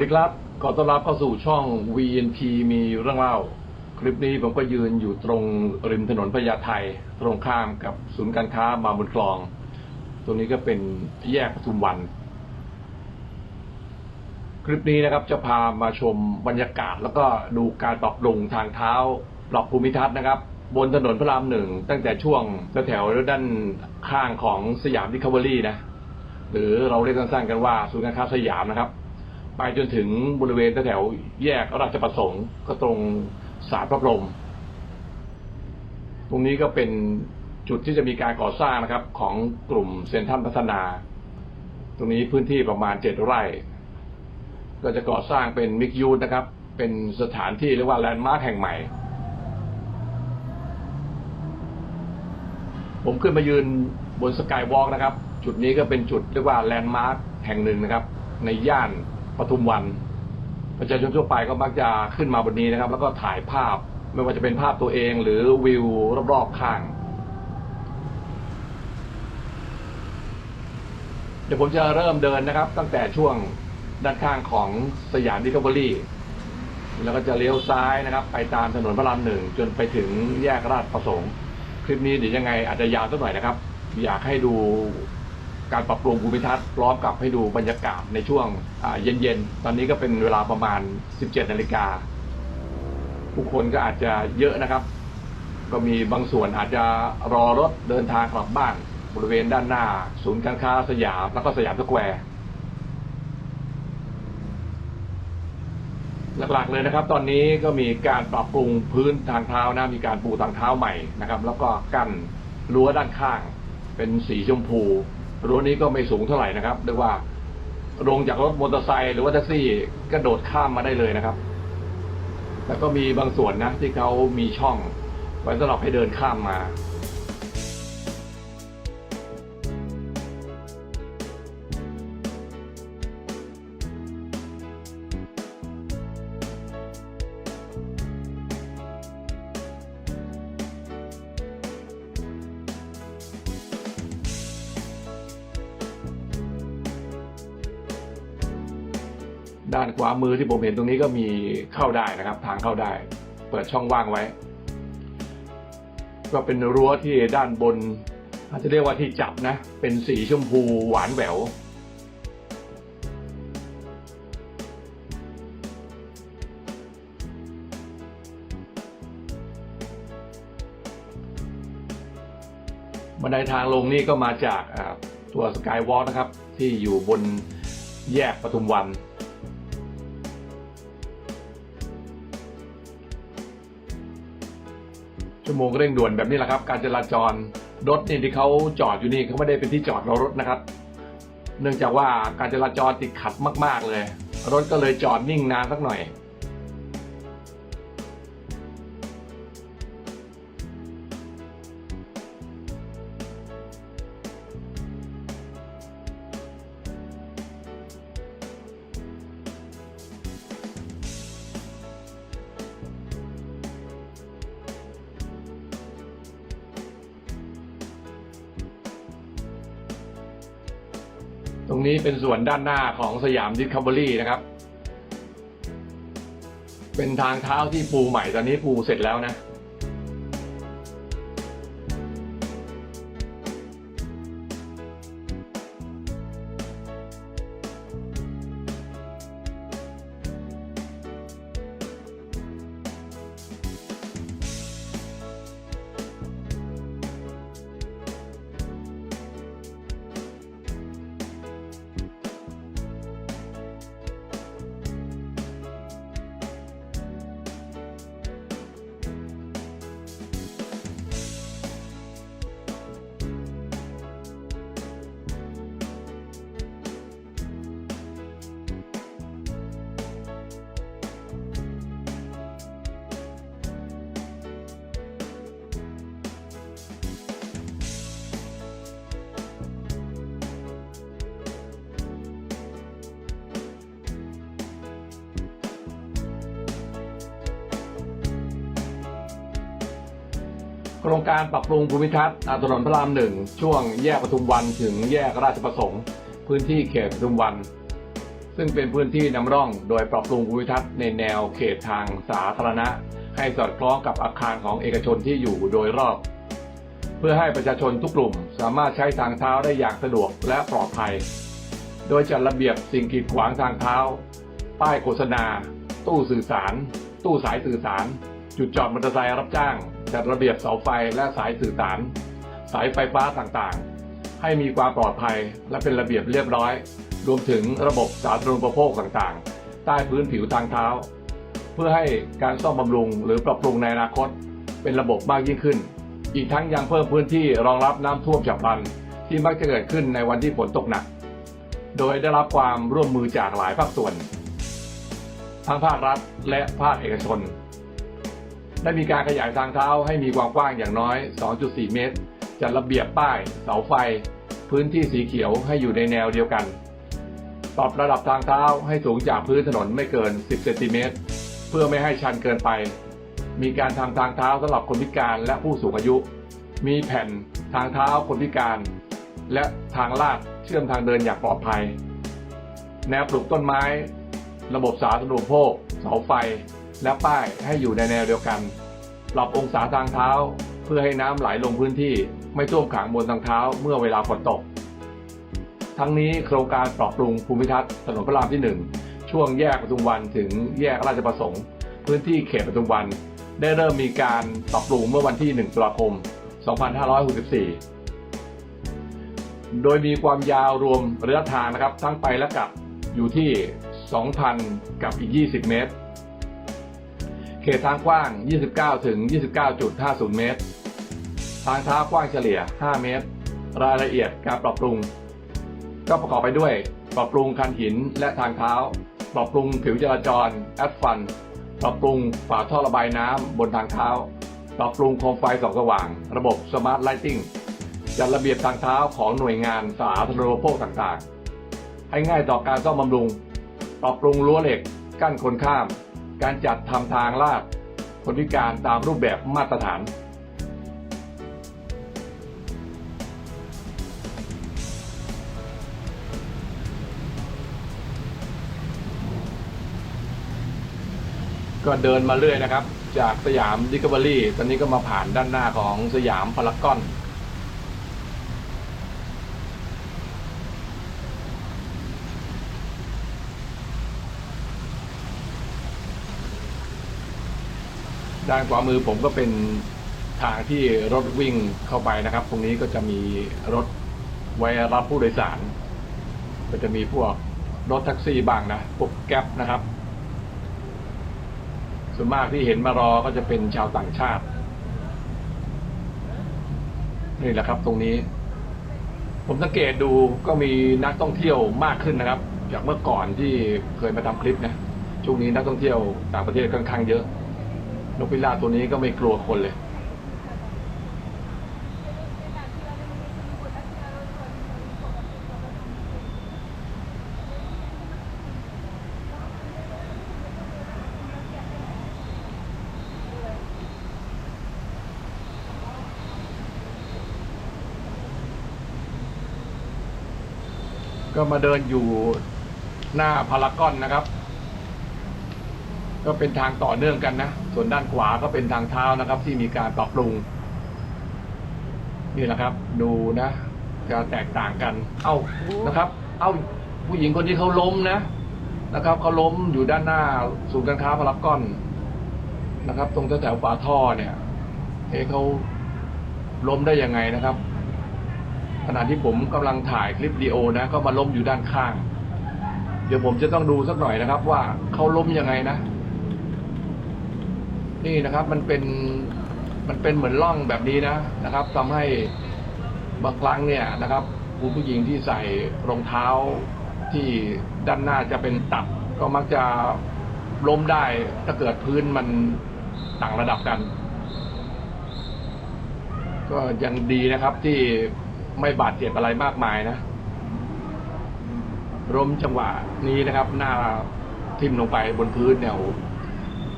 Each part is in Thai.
สวัสดีครับ ขอต้อนรับเข้าสู่ช่อง VNP มีเรื่องเล่า คลิปนี้ผมก็ยืนอยู่ตรงริมถนนพญาไทตรงข้ามกับศูนย์การค้ามาบุญคลอง ตรงนี้ก็เป็นแยกปทุมวัน คลิปนี้นะครับจะพามาชมบรรยากาศ แล้วก็ดูการปรับปรุงทางเท้า ปรับภูมิทัศน์นะครับ บนถนนพระรามหนึ่งตั้งแต่ช่วงแถวด้านข้างของสยามดิคาเวอรี่นะหรือเราเรียกสั้นๆกันว่าศูนย์การค้าสยามนะครับ ไปจนถึงบริเวณแถวแยกราชประสงค์ ก็ตรงสารพระพรหมตรงนี้ก็เป็นจุดที่จะมีการก่อสร้างนะครับ ของกลุ่มเซ็นทรัลพัฒนา ตรงนี้พื้นที่ประมาณเจ็ดไร่ ก็จะก่อสร้างเป็นมิกยูนนะครับ เป็นสถานที่เรียกว่าแลนด์มาร์คแห่งใหม่ ผมขึ้นมายืนบนสกายวอล์กนะครับ จุดนี้ก็เป็นจุดเรียกว่าแลนด์มาร์คแห่งหนึ่งนะครับ ในย่าน ปทุมวัน ประชาชนทั่วไปก็มักจะขึ้นมาบนนี้นะครับ แล้วก็ถ่ายภาพไม่ว่าจะเป็นภาพตัวเองหรือวิวรอบๆข้างเดี๋ยวผมจะเริ่มเดินนะครับ ตั้งแต่ช่วงด้านข้างของสยามดิคาเบอรี่แล้วก็จะเลี้ยวซ้ายนะครับ ไปตามถนนพระรามหนึ่งจนไปถึงแยกราชประสงค์ คลิปนี้เดี๋ยวยังไงอาจจะยาวสักหน่อยนะครับ อยากให้ดู การปรับปรุงภูมิทัศน์พร้อมกับให้ดูบรรยากาศในช่วงเย็นๆ ตอนนี้ก็เป็นเวลาประมาณ 17 นาฬิกาผู้คนก็อาจจะเยอะนะครับ ก็มีบางส่วนอาจจะรอรถเดินทางกลับบ้านบริเวณด้านหน้า ศูนย์การค้าสยามแล้วก็สยามสแควร์หลักๆเลยนะครับ ตอนนี้ก็มีการปรับปรุงพื้นทางเท้านะมีการปูทางเท้าใหม่นะครับ แล้วก็กั้นรั้วด้านข้างเป็นสีชมพู รั้วนี้ก็ไม่สูงเท่าไหร่นะครับเรียกว่าลงจากรถมอเตอร์ไซค์หรือว่าแท็กซี่กระโดดข้ามมาได้เลยนะครับ แล้วก็มีบางส่วนนะที่เขามีช่องไว้สำหรับให้เดินข้ามมา ด้านขวามือที่ผมเห็นตรงนี้ก็มีเข้าได้นะครับ ทางเข้าได้ เปิดช่องว่างไว้ ก็เป็นรั้วที่ด้านบน อาจจะเรียกว่าที่จับนะ เป็นสีชมพูหวานแหววบันไดทางลงนี่ก็มาจากตัวสกายวอล์กนะครับ ที่อยู่บนแยกปทุมวัน ชั่วโมงเร่งด่วนแบบนี้แหละครับ การจราจรรถนี่ที่เขาจอดอยู่นี่เขาไม่ได้เป็นที่จอดรถนะครับ เนื่องจากว่าการจราจรติดขัดมาก ๆเลย รถก็เลยจอดนิ่งนานสักหน่อย ตรงนี้เป็นส่วนด้านหน้าของสยามดิสคัฟเวอรี่นะครับ เป็นทางเท้าที่ปูใหม่ตอนนี้ปูเสร็จแล้วนะ โครงการปรับปรุงภูมิทัศน์อ่าถนนพระรามหนึ่งช่วงแยกปทุมวันถึงแยกราชประสงค์ พื้นที่เขตปทุมวัน ซึ่งเป็นพื้นที่นำร่องโดยปรับปรุงภูมิทัศน์ในแนวเขตทางสาธารณะ ให้สอดคล้องกับอาคารของเอกชนที่อยู่โดยรอบ เพื่อให้ประชาชนทุกกลุ่มสามารถใช้ทางเท้าได้อย่างสะดวกและปลอดภัย โดยจัดระเบียบสิ่งกีดขวางทางเท้า ป้ายโฆษณา ตู้สื่อสาร ตู้สายสื่อสาร จุดจอดมอเตอร์ไซค์รับจ้าง จัดระเบียบเสาไฟและสายสื่อสาร สายไฟฟ้าต่างๆ ให้มีความปลอดภัยและเป็นระเบียบเรียบร้อย รวมถึงระบบสาธารณูปโภคต่างๆ ใต้พื้นผิวทางเท้า เพื่อให้การซ่อมบำรุงหรือปรับปรุงในอนาคต เป็นระบบมากยิ่งขึ้น อีกทั้งยังเพิ่มพื้นที่รองรับน้ำท่วมฉับพลันที่มักจะเกิดขึ้นในวันที่ฝนตกหนัก โดยได้รับความร่วมมือจากหลายภาคส่วน ทั้งภาครัฐและภาคเอกชน ได้มีการขยายทางเท้าให้มีความกว้างอย่างน้อย 2.4 เมตร จัดระเบียบป้าย เสาไฟ พื้นที่สีเขียวให้อยู่ในแนวเดียวกัน ปรับระดับทางเท้าให้สูงจากพื้นถนนไม่เกิน 10 เซนติเมตร เพื่อไม่ให้ชันเกินไป มีการทำทางเท้าสำหรับคนพิการและผู้สูงอายุ มีแผ่นทางเท้าคนพิการ และทางลาดเชื่อมทางเดินอย่างปลอดภัย แนวปลูกต้นไม้ ระบบสาธารณูปโภค เสาไฟ และป้ายให้อยู่ในแนวเดียวกัน ปรับองศาทางเท้า เพื่อให้น้ำไหลลงพื้นที่ไม่ท่วมขังบนทางเท้าเมื่อเวลาฝนตก ทั้งนี้โครงการปรับปรุงภูมิทัศน์ถนนพระรามที่ 1 ช่วงแยกปทุมวันถึงแยกราชประสงค์ พื้นที่เขตปทุมวัน ได้เริ่มมีการปรับปรุงเมื่อวันที่ 1 ตุลาคม 2564 โดยมีความยาวรวมระยะทางนะครับทั้งไปและกลับอยู่ที่ 2,000 กับอีก 20 เมตร ตทางกว้าง 29 ถึง 29.50 เมตร ทางเท้ากว้างเฉลี่ย 5 เมตร รายละเอียดการปรับปรุง ก็ประกอบไปด้วย ปรับปรุงคันหินและทางเท้า ปรับปรุงผิวจราจร แอสฟัน ปรับปรุงฝาท่อระบายน้ำบนทางเท้า ปรับปรุงโคมไฟส่องสว่าง ระบบสมาร์ทไลทิงจัดระเบียบทางเท้าของหน่วยงานสาธารณูปโภคต่างๆ ให้ง่ายต่อการซ่อมบำรุง ปรับปรุงรั้วเหล็ก กั้นคนข้าม การจัดทำทางลาดคนพิการตามรูปแบบมาตรฐาน ก็เดินมาเรื่อยนะครับ จากสยามดิคเวอรี่ตอนนี้ก็มาผ่านด้านหน้าของสยามพารากอน ด้านขวามือผมก็เป็นทางที่รถวิ่งเข้าไปนะครับ ตรงนี้ก็จะมีรถไว้รับผู้โดยสาร ก็จะมีพวกรถแท็กซี่บ้างนะพวกแก๊ปนะครับ ส่วนมากที่เห็นมารอก็จะเป็นชาวต่างชาติ นี่แหละครับ ตรงนี้ ผมสังเกตดูก็มีนักท่องเที่ยวมากขึ้นนะครับ จากเมื่อก่อนที่เคยมาทำคลิปนะช่วงนี้นักท่องเที่ยวต่างประเทศค่อนข้างเยอะ นกพิราบตัวนี้ก็ไม่กลัวคนเลย ก็มาเดินอยู่หน้าพารากอนนะครับ ก็เป็นทางต่อเนื่องกันนะ ส่วนด้านขวาก็เป็นทางเท้านะครับ ที่มีการปรับปรุง นี่แหละครับ ดูนะ จะแตกต่างกัน เอ้านะครับ เอ้าผู้หญิงคนนี้เขาล้มนะนะครับเขาล้มอยู่ด้านหน้าศูนย์การค้าพารากอนนะครับ ตรงแถวฝาท่อเนี่ยเอ๊ะเขาล้มได้ยังไงนะครับขณะที่ผมกำลังถ่ายคลิปวิดีโอนะ ก็มาล้มอยู่ด้านข้าง เดี๋ยวผมจะต้องดูสักหน่อยนะครับ ว่าเขาล้มยังไงนะ นี่นะครับมันเป็นมันเป็นเหมือนร่องแบบนี้นะนะครับทำให้บางครั้งเนี่ยนะครับคุณผู้หญิงที่ใส่รองเท้าที่ด้านหน้าจะเป็นตับ ก็มักจะล้มได้ถ้าเกิดพื้นมันต่างระดับกัน ก็ยังดีนะครับที่ไม่บาดเจ็บอะไรมากมายนะล้มจังหวะนี้นะครับ หน้าทิ่มลงไปบนพื้นเนี่ย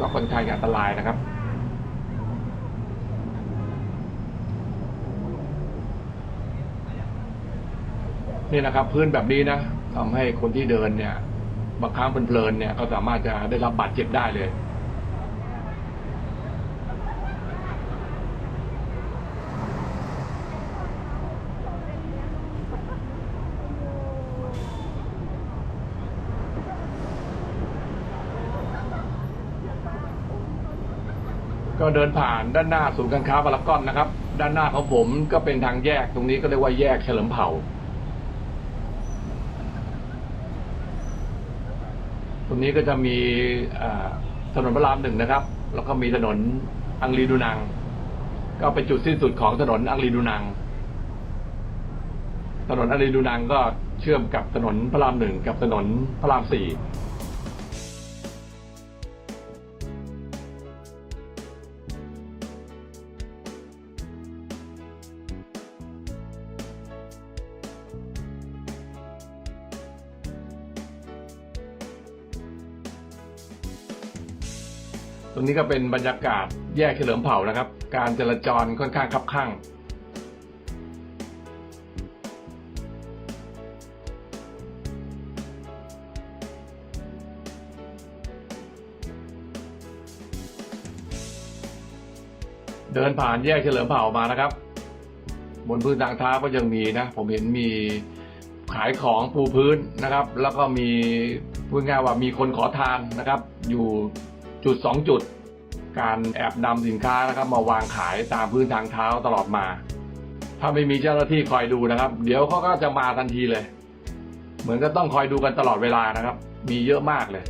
ก็ค่อนข้างอันตรายนะครับนี่นะครับ พื้นแบบนี้นะทำให้คนที่เดินเนี่ยบางครั้งเพลินเนี่ยก็สามารถจะได้รับบาดเจ็บได้เลย ก็เดินผ่านด้านหน้าศูนย์การค้าพารากอนนะครับ ด้านหน้าของผมก็เป็นทางแยกตรงนี้ก็เรียกว่าแยกเฉลิมเผ่า ตรงนี้ก็จะมีถนนพระรามหนึ่งนะครับ แล้วก็มีถนนอังรีดูนัง ก็เป็นจุดสิ้นสุดของถนนอังรีดูนัง ถนนอังรีดูนังก็เชื่อมกับถนนพระรามหนึ่งกับถนนพระรามสี่ ตรงนี้ก็เป็นบรรยากาศแยกเฉลิมเผ่านะครับ การจราจรค่อนข้างคับข้างเดินผ่านแยกเฉลิมเผ่ามานะครับ บนพื้นทางเท้าก็ยังมีนะ ผมเห็นมีขายของปูพื้นนะครับ แล้วก็มีพูดง่ายว่ามีคนขอทานนะครับ อยู่ จุดสองจุด การแอบนำสินค้านะครับ มาวางขายตามพื้นทางเท้าตลอดมา ถ้าไม่มีเจ้าหน้าที่คอยดูนะครับ เดี๋ยวเขาก็จะมาทันทีเลย เหมือนก็ต้องคอยดูกันตลอดเวลานะครับ มีเยอะมากเลย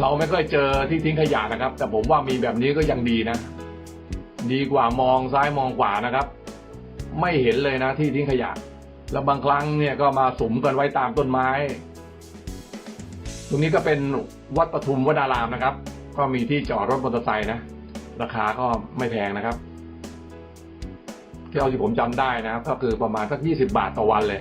เราไม่ค่อยเจอที่ทิ้งขยะนะครับ แต่ผมว่ามีแบบนี้ก็ยังดีนะ ดีกว่ามองซ้ายมองขวานะครับ ไม่เห็นเลยนะที่ทิ้งขยะ แล้วบางครั้งเนี่ยก็มาสมกันไว้ตามต้นไม้ ตรงนี้ก็เป็นวัดปทุมวนารามนะครับ ก็มีที่จอดรถมอเตอร์ไซค์นะ ราคาก็ไม่แพงนะครับที่เอาที่ผมจำได้นะครับ ก็คือประมาณสักยี่สิบาทต่อวันเลย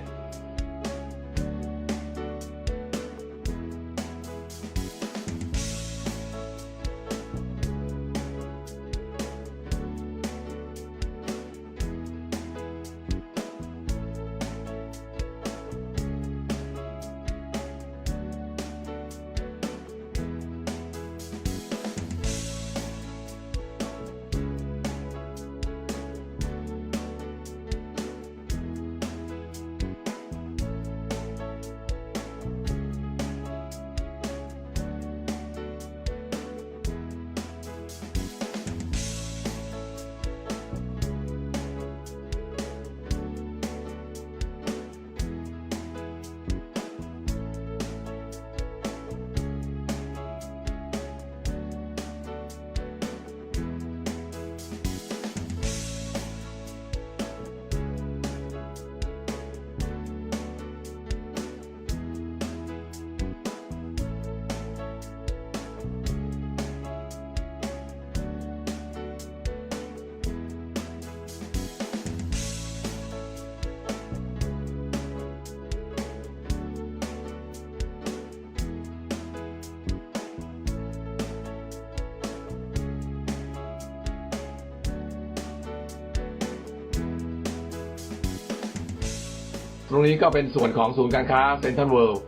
รงนี้ก็เป็นส่วนของศูนย์การค้าเซ็นทรัลเวิลด์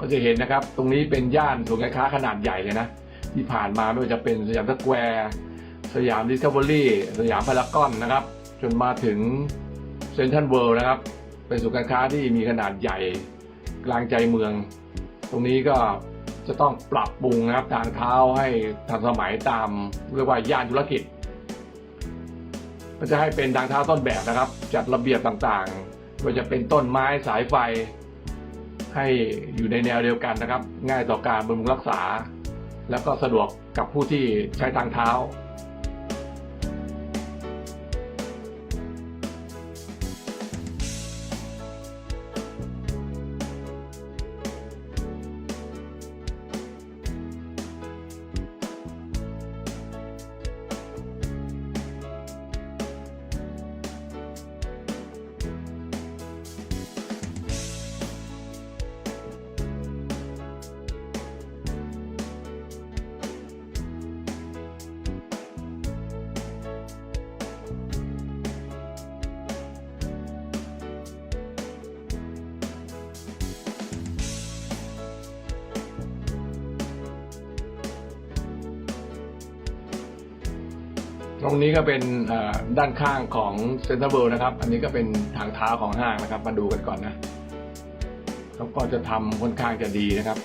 ก็จะเห็นนะครับ ตรงนี้เป็นย่านศูนย์การค้าขนาดใหญ่เลยนะ ที่ผ่านมาไม่ว่าจะเป็นสยามสแควร์สยามดิสคัฟเวอรี่สยามพารากอนนะครับ จนมาถึงเซ็นทรัลเวิลด์นะครับ เป็นศูนย์การค้าที่มีขนาดใหญ่กลางใจเมือง ตรงนี้ก็จะต้องปรับปรุงนะครับทางเท้าให้ทันสมัยตามเรียกว่าย่านธุรกิจ ก็จะให้เป็นทางเท้าต้นแบบนะครับ จัดระเบียบต่างๆว่าจะเป็นต้นไม้สายไฟ ให้อยู่ในแนวเดียวกันนะครับ ง่ายต่อการบำรุงรักษา แล้วก็สะดวกกับผู้ที่ใช้ทางเท้า ตรงนี้ก็เป็นด้านข้างของเซ็นทรัลเวิลด์นะครับ อันนี้ก็เป็นทางเท้าของห้างนะครับ มาดูกันก่อนนะเขาก็จะทำค่อนข้างจะดีนะครับ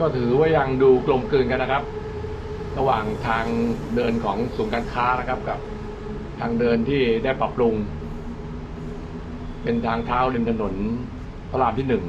ก็ถือว่ายังดูกลมกลืนกันนะครับ ระหว่างทางเดินของศูนย์การค้านะครับกับ ทางเดินที่ได้ปรับปรุง เป็นทางเท้าริมถนนพระรามที่หนึ่ง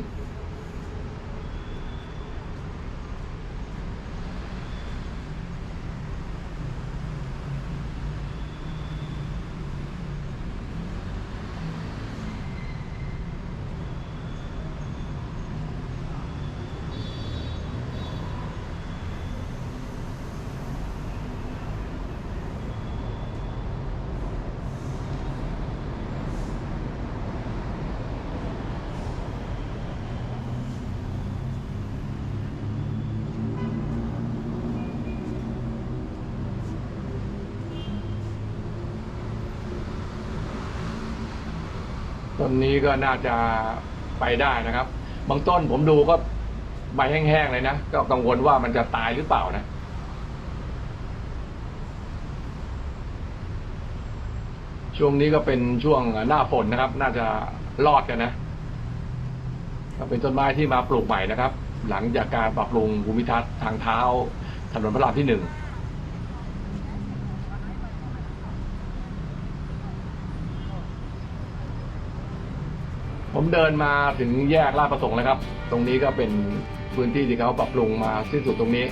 ต้นนี้ก็น่าจะไปได้นะครับ บางต้นผมดูก็ใบแห้งๆเลยนะ ก็กังวลว่ามันจะตายหรือเปล่านะ ช่วงนี้ก็เป็นช่วงหน้าฝนนะครับ น่าจะรอดกันนะก็เป็นต้นไม้ที่มาปลูกใหม่นะครับ หลังจากการปรับปรุงภูมิทัศน์ทางเท้าถนนพระรามที่หนึ่ง ผมเดินมาถึงแยกลาดประสงค์แล้วครับ ตรงนี้ก็เป็นพื้นที่ที่เขาปรับปรุงมาสิ้นสุดตรงนี้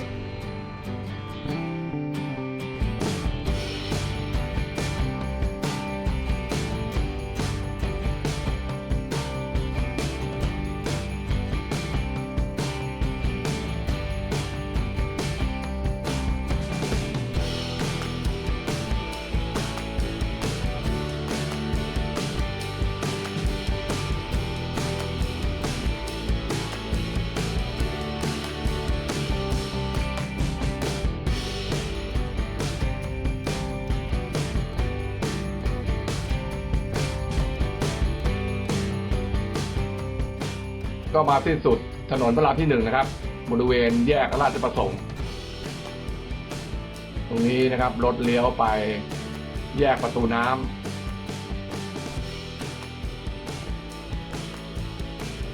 ก็มาสิ้นสุดถนนพระรามที่หนึ่งนะครับ บริเวณแยกราชประสงค์ ตรงนี้นะครับรถเลี้ยวไปแยกประตูน้ำ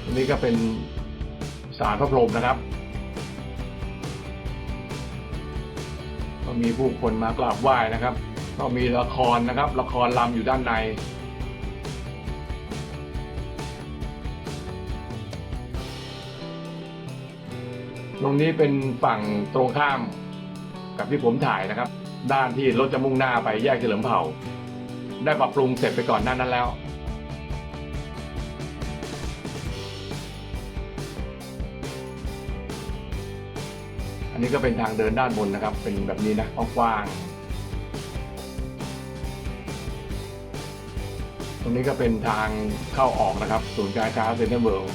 ตรงนี้ก็เป็นสารพระพรหมนะครับ ก็มีผู้คนมากราบไหว้นะครับ ก็มีละครนะครับ ละครลำอยู่ด้านใน ตรงนี้เป็นฝั่งตรงข้ามกับที่ผมถ่ายนะครับ ด้านที่รถจะมุ่งหน้าไปแยกเฉลิมเผ่า ได้ปรับปรุงเสร็จไปก่อนหน้านั้นแล้วอันนี้ก็เป็นทางเดินด้านบนนะครับ เป็นแบบนี้นะกว้างๆตรงนี้ก็เป็นทางเข้าออกนะครับ ศูนย์การค้าเซ็นทรัลเวิลด์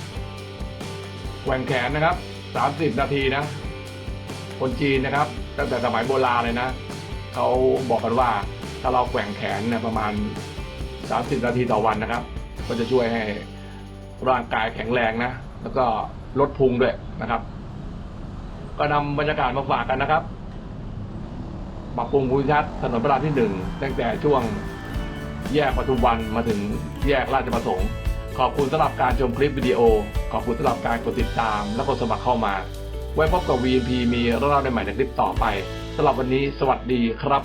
แหวงแขนนะครับ 30 นาทีนะ คนจีนนะครับ ตั้งแต่สมัยโบราณเลยนะเขาบอกกันว่าถ้าเราแกว่งแขนนี่ยประมาณ 30 นาทีต่อวันนะครับ ก็จะช่วยให้ร่างกายแข็งแรงนะ แล้วก็ลดพุงด้วยนะครับ ก็นำบรรยากาศมาฝากกันนะครับปรับปรุงภูมิทัศน์ถนนพระรามที่หนึ่งตั้งแต่ช่วงแยกปทุมวันมาถึงแยกราชประสงค์ ขอบคุณสำหรับการชมคลิปวิดีโอ ขอบคุณสำหรับการกดติดตาม และกดสมัครเข้ามา ไว้พบกับ VNP มีเรื่องราวในใหม่ในคลิปต่อไปสำหรับวันนี้ สวัสดีครับ